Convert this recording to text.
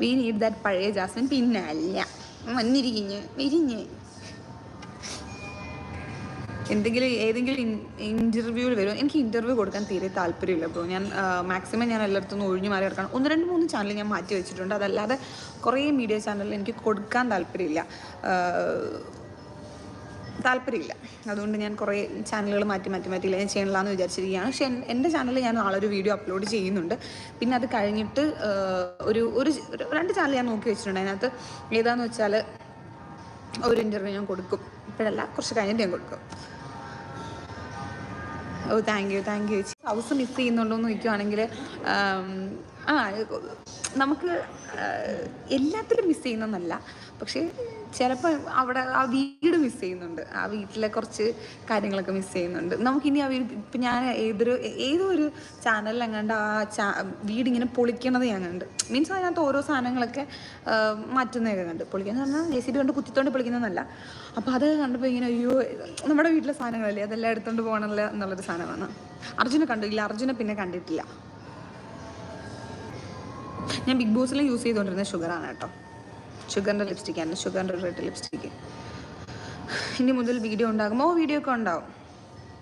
V need that പഴയ jasmine പിന്നെ അല്ല. വന്നിരിക്കുന്ന വിരിഞ്ഞ്. എന്തെങ്കിലും ഏതെങ്കിലും ഇന്റർവ്യൂവിൽ വരും. എനിക്ക് ഇന്റർവ്യൂ കൊടുക്കാൻ തീരെ താല്പര്യമില്ല ബ്രോ ഞാൻ മാക്സിമം ഞാൻ എല്ലായിടത്തും ഒഴിഞ്ഞു മാറി കിടക്കണം ഒന്ന് രണ്ട് മൂന്ന് ചാനൽ ഞാൻ മാറ്റി വെച്ചിട്ടുണ്ട്. അതല്ലാതെ കുറേ മീഡിയ ചാനലിൽ എനിക്ക് കൊടുക്കാൻ താല്പര്യമില്ല. താല്പര്യമില്ല. അതുകൊണ്ട് ഞാൻ കുറേ ചാനലുകൾ മാറ്റി മാറ്റി മാറ്റിയില്ല ഞാൻ ചെയ്യണില്ലാന്ന് വിചാരിച്ചിരിക്കുകയാണ്. പക്ഷേ എന്റെ ചാനലിൽ ഞാൻ നാളെ ഒരു വീഡിയോ അപ്ലോഡ് ചെയ്യുന്നുണ്ട്. പിന്നെ അത് കഴിഞ്ഞിട്ട് ഒരു ഒരു രണ്ട് ചാനൽ ഞാൻ നോക്കി വെച്ചിട്ടുണ്ട്. അതിനകത്ത് ഏതാന്ന് വെച്ചാൽ ഒരു ഇന്റർവ്യൂ ഞാൻ കൊടുക്കും. ഇപ്പോഴല്ല കുറച്ച് കഴിഞ്ഞിട്ട് ഞാൻ കൊടുക്കും. ഓ thank you thank you. House miss ചെയ്യുന്നുണ്ടോ എന്ന് ചോദിക്കുവാണെങ്കിൽ ആ നമുക്ക് എല്ലാത്തിലും മിസ് ചെയ്യുന്നൊന്നല്ല പക്ഷേ ചിലപ്പോൾ അവിടെ ആ വീട് മിസ് ചെയ്യുന്നുണ്ട്. ആ വീട്ടിലെ കുറച്ച് കാര്യങ്ങളൊക്കെ മിസ് ചെയ്യുന്നുണ്ട്. നമുക്കിനി ആ വീട് ഇപ്പം ഞാൻ ഏതൊരു ഏതോ ഒരു ചാനലിൽ എങ്ങാണ്ട് ആ ചാ വീടിങ്ങനെ പൊളിക്കണത് ഞാൻ കണ്ട്. മീൻസ് അതിനകത്ത് ഓരോ സാധനങ്ങളൊക്കെ മാറ്റുന്നതൊക്കെ കണ്ട്. പൊളിക്കുന്നത് പറഞ്ഞാൽ എ സി ബി കൊണ്ട് കുത്തിത്തോണ്ട് പൊളിക്കുന്നതെന്നല്ല അപ്പോൾ അത് കണ്ടപ്പോൾ ഇങ്ങനെ അയ്യോ നമ്മുടെ വീട്ടിലെ സാധനങ്ങളല്ലേ? അതെല്ലാം എടുത്തുകൊണ്ട് പോകണമല്ലോ എന്നുള്ളൊരു സാധനമാണ്. അർജുനെ കണ്ടില്ല അർജുനെ പിന്നെ കണ്ടിട്ടില്ല. ഞാൻ ബിഗ് ബോസിൽ യൂസ് ചെയ്തുകൊണ്ടിരുന്ന ഷുഗറാണ് കേട്ടോ. ഷുഗറിന്റെ ലിപ്സ്റ്റിക്കാണ്. ഷുഗറിന്റെ റെഡ് ലിപ്സ്റ്റിക്ക്. ഇനി മുതൽ വീഡിയോ ഉണ്ടാകുമോ വീഡിയോ ഒക്കെ ഉണ്ടാവും.